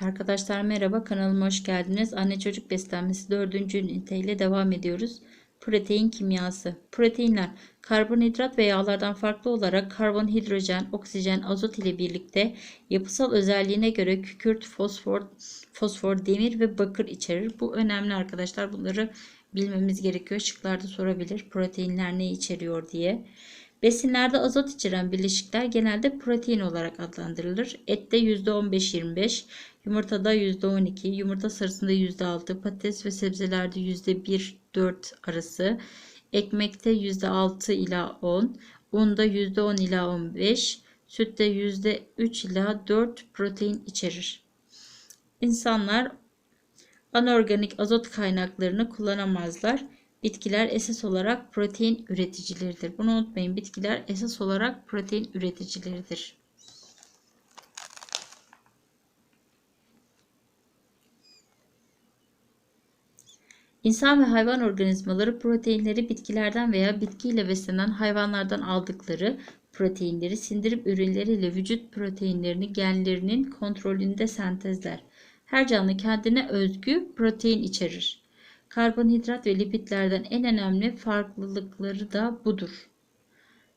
Arkadaşlar merhaba kanalıma hoş geldiniz. Anne çocuk beslenmesi 4. ünite ile devam ediyoruz. Protein kimyası. Proteinler karbonhidrat ve yağlardan farklı olarak karbon, hidrojen, oksijen, azot ile birlikte yapısal özelliğine göre kükürt, fosfor, fosfor, demir ve bakır içerir. Bu önemli arkadaşlar. Bunları bilmemiz gerekiyor. Şıklarda sorabilir. Proteinler ne içeriyor diye. Besinlerde azot içeren bileşikler genelde protein olarak adlandırılır. Ette %15-25, yumurtada %12, yumurta sarısında %6, patates ve sebzelerde %1-4 arası, ekmekte %6 ila 10, unda %10 ila 15, sütte %3 ila 4 protein içerir. İnsanlar anorganik azot kaynaklarını kullanamazlar. Bitkiler esas olarak protein üreticileridir. Bunu unutmayın. Bitkiler esas olarak protein üreticileridir. İnsan ve hayvan organizmaları proteinleri bitkilerden veya bitkiyle beslenen hayvanlardan aldıkları proteinleri sindirim ürünleriyle vücut proteinlerini genlerinin kontrolünde sentezler. Her canlı kendine özgü protein içerir. Karbonhidrat ve lipidlerden en önemli farklılıkları da budur.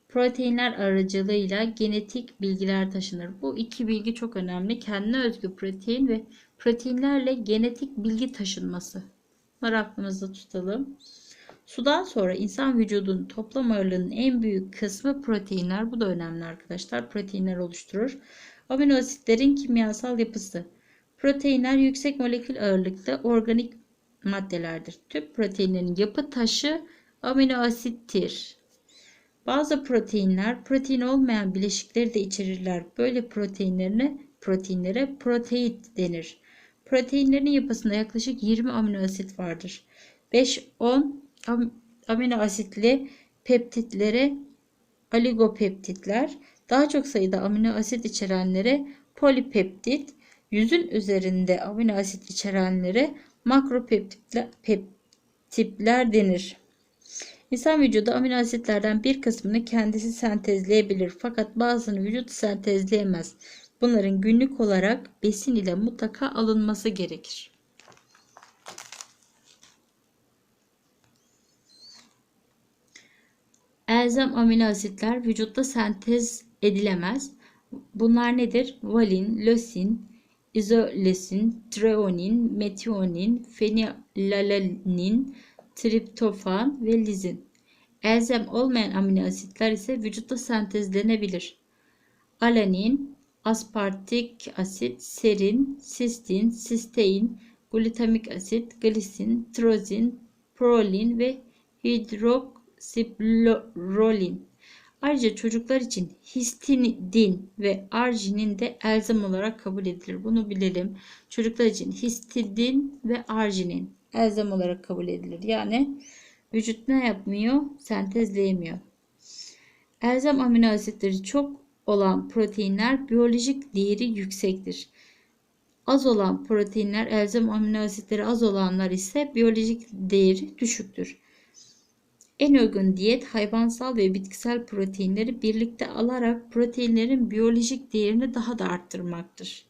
Proteinler aracılığıyla genetik bilgiler taşınır. Bu iki bilgi çok önemli. Kendine özgü protein ve proteinlerle genetik bilgi taşınması. Bunları aklımızda tutalım. Sudan sonra insan vücudunun toplam ağırlığının en büyük kısmı proteinler. Bu da önemli arkadaşlar. Proteinler oluşturur. Amino asitlerin kimyasal yapısı. Proteinler yüksek molekül ağırlıkta organik maddelerdir. Tüm proteinlerin yapı taşı amino asittir. Bazı proteinler protein olmayan bileşikleri de içerirler. Böyle proteinlerine proteinlere protein denir. Proteinlerin yapısında yaklaşık 20 amino asit vardır. 5-10 amino asitli peptitlere oligopeptitler, daha çok sayıda amino asit içerenlere polipeptit, yüzün üzerinde amino asit içerenlere makropeptitler denir. İnsan vücudu amino asitlerden bir kısmını kendisi sentezleyebilir fakat bazısını vücut sentezleyemez. Bunların günlük olarak besin ile mutlaka alınması gerekir. Elzem amino asitler vücutta sentez edilemez. Bunlar nedir? Valin, lösin, izolesin, treonin, metionin, fenilalanin, triptofan ve lizin. Elzem olmayan amino asitler ise vücutta sentezlenebilir. Alanin, aspartik asit, serin, sistin, sistein, glutamik asit, glisin, trozin, prolin ve hidroksiprolin. Ayrıca çocuklar için histidin ve arginin de elzem olarak kabul edilir. Bunu bilelim. Çocuklar için histidin ve arginin elzem olarak kabul edilir. Yani vücut ne yapmıyor? Sentezleyemiyor. Elzem amino asitleri çok olan proteinler biyolojik değeri yüksektir. Az olan proteinler, elzem amino asitleri az olanlar ise biyolojik değeri düşüktür. En uygun diyet hayvansal ve bitkisel proteinleri birlikte alarak proteinlerin biyolojik değerini daha da arttırmaktır.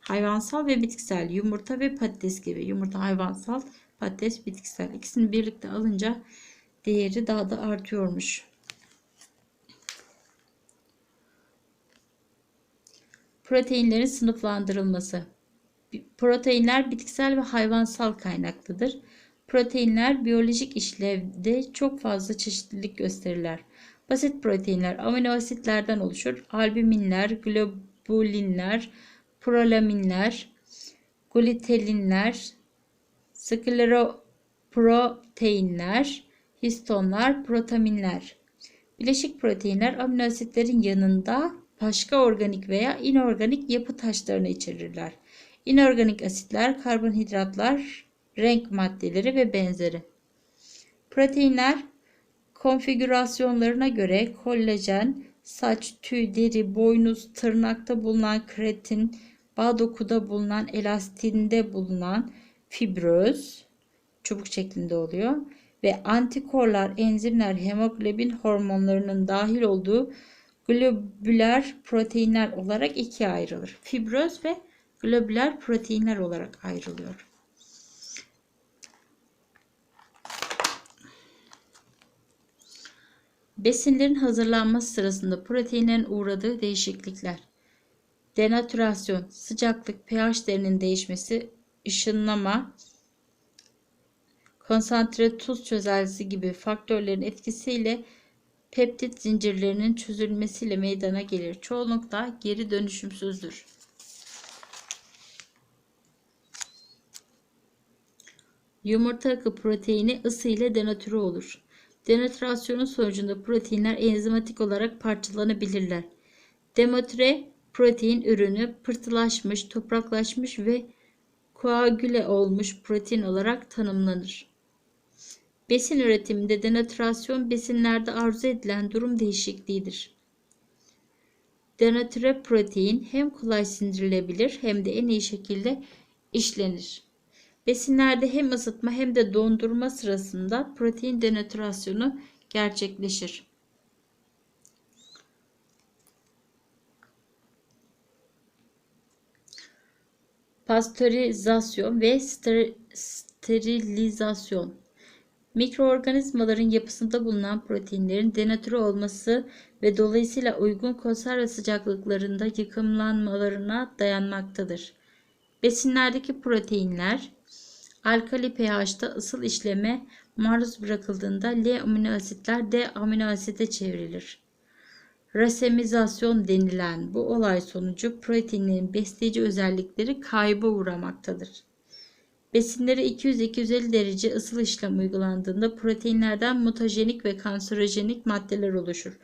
Hayvansal ve bitkisel yumurta ve patates gibi yumurta hayvansal, patates bitkisel ikisini birlikte alınca değeri daha da artıyormuş. Proteinlerin sınıflandırılması. Proteinler bitkisel ve hayvansal kaynaklıdır. Proteinler biyolojik işlevde çok fazla çeşitlilik gösterirler. Basit proteinler amino asitlerden oluşur. Albuminler, globulinler, prolaminler, glutalinler, skleroproteinler, histonlar, protaminler. Bileşik proteinler amino asitlerin yanında başka organik veya inorganik yapı taşlarını içerirler. İnorganik asitler, karbonhidratlar, renk maddeleri ve benzeri. Proteinler konfigürasyonlarına göre kollajen, saç, tüy, deri, boynuz, tırnakta bulunan kreatin, bağ dokuda bulunan elastinde bulunan fibröz, çubuk şeklinde oluyor ve antikorlar, enzimler, hemoglobin hormonlarının dahil olduğu globüler proteinler olarak ikiye ayrılır. Fibröz ve globüler proteinler olarak ayrılıyor. Besinlerin hazırlanması sırasında proteinlerin uğradığı değişiklikler. Denatürasyon, sıcaklık, pH değerinin değişmesi, ışınlama, konsantre tuz çözeltisi gibi faktörlerin etkisiyle peptit zincirlerinin çözülmesiyle meydana gelir. Çoğunlukla geri dönüşümsüzdür. Yumurta akı proteini ısı ile denatüre olur. Denatürasyonun sonucunda proteinler enzimatik olarak parçalanabilirler. Denatüre protein ürünü pırtılaşmış, topraklaşmış ve koagüle olmuş protein olarak tanımlanır. Besin üretiminde denatürasyon besinlerde arzu edilen durum değişikliğidir. Denatüre protein hem kolay sindirilebilir hem de en iyi şekilde işlenir. Besinlerde hem ısıtma hem de dondurma sırasında protein denatürasyonu gerçekleşir. Pastörizasyon ve ster- sterilizasyon Mikroorganizmaların yapısında bulunan proteinlerin denatüre olması ve dolayısıyla uygun konserve sıcaklıklarında yıkımlanmalarına dayanmaktadır. Besinlerdeki proteinler alkali pH'ta ısıl işleme maruz bırakıldığında L amino asitler D amino asite çevrilir. Rasemizasyon denilen bu olay sonucu proteinlerin besleyici özellikleri kayba uğramaktadır. Besinlere 200-250 derece ısıl işlem uygulandığında proteinlerden mutajenik ve kanserojenik maddeler oluşur.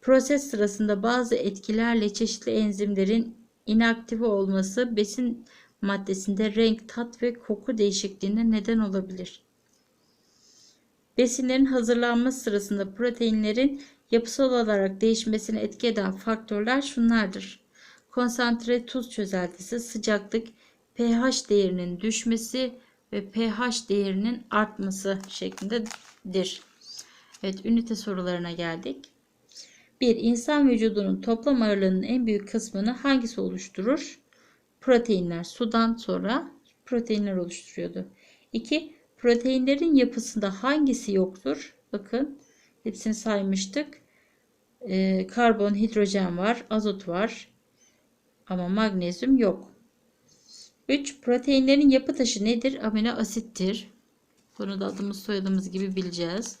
Proses sırasında bazı etkilerle çeşitli enzimlerin inaktive olması besin maddesinde renk, tat ve koku değişikliğine neden olabilir. Besinlerin hazırlanması sırasında proteinlerin yapısal olarak değişmesine etki eden faktörler şunlardır. Konsantre tuz çözeltisi, sıcaklık, pH değerinin düşmesi ve pH değerinin artması şeklindedir. Evet, ünite sorularına geldik. 1. İnsan vücudunun toplam ağırlığının en büyük kısmını hangisi oluşturur? Proteinler. Sudan sonra proteinler oluşturuyordu. 2. Proteinlerin yapısında hangisi yoktur? Bakın hepsini saymıştık. Ee, karbon, hidrojen var, azot var ama magnezyum yok. 3. Proteinlerin yapı taşı nedir? Amino asittir. Bunu da adımız soyadımız gibi bileceğiz.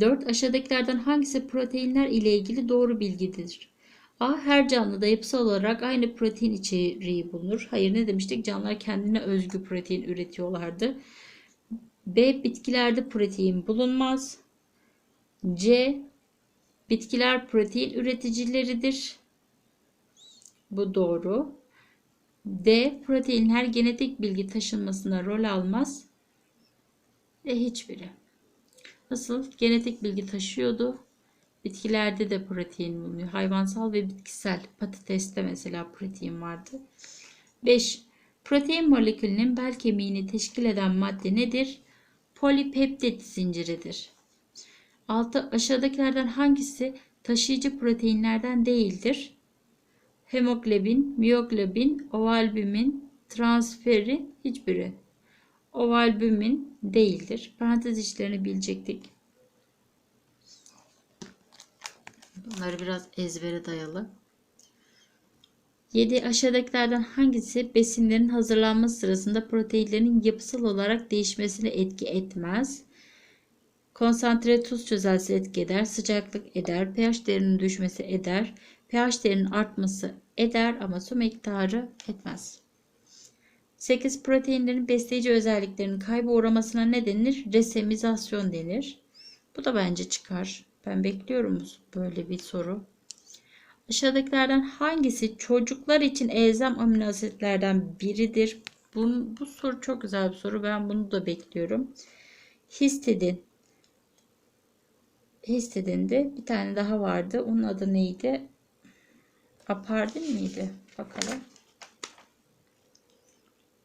4. Aşağıdakilerden hangisi proteinler ile ilgili doğru bilgidir? A. Her canlıda yapısal olarak aynı protein içeriği bulunur. Hayır ne demiştik? Canlılar kendine özgü protein üretiyorlardı. B. Bitkilerde protein bulunmaz. C. Bitkiler protein üreticileridir. Bu doğru. D. Proteinler genetik bilgi taşınmasına rol almaz. E hiçbiri. Nasıl? Genetik bilgi taşıyordu. Bitkilerde de protein bulunuyor. Hayvansal ve bitkisel. Patateste mesela protein vardı. 5. Protein molekülünün bel kemiğini teşkil eden madde nedir? Polipeptit zinciridir. 6. Aşağıdakilerden hangisi taşıyıcı proteinlerden değildir? Hemoglobin, miyoglobin, ovalbumin, transferi hiçbiri. Ovalbumin değildir. Parantez içlerini bilecektik. Bunları biraz ezbere dayalı. 7. Aşağıdakilerden hangisi besinlerin hazırlanması sırasında proteinlerin yapısal olarak değişmesine etki etmez? Konsantre tuz çözeltisi etki eder, sıcaklık eder, pH değerinin düşmesi eder, pH değerinin artması eder ama su miktarı etmez. 8. Proteinlerin besleyici özelliklerinin kayba uğramasına ne denir? Resemizasyon denir. Bu da bence çıkar. Ben bekliyorum böyle bir soru. Aşağıdakilerden hangisi çocuklar için elzem amino asitlerden biridir? Bunun, bu soru çok güzel bir soru. Ben bunu da bekliyorum. Histidin. Histidin'de bir tane daha vardı. Onun adı neydi? Apardin miydi? Bakalım.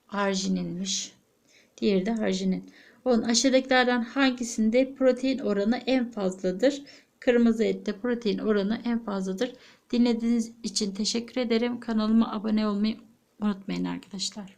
Arjininmiş. Diğeri de arjinin. 10. Aşağıdakilerden hangisinde protein oranı en fazladır? Kırmızı ette protein oranı en fazladır. Dinlediğiniz için teşekkür ederim. Kanalıma abone olmayı unutmayın arkadaşlar.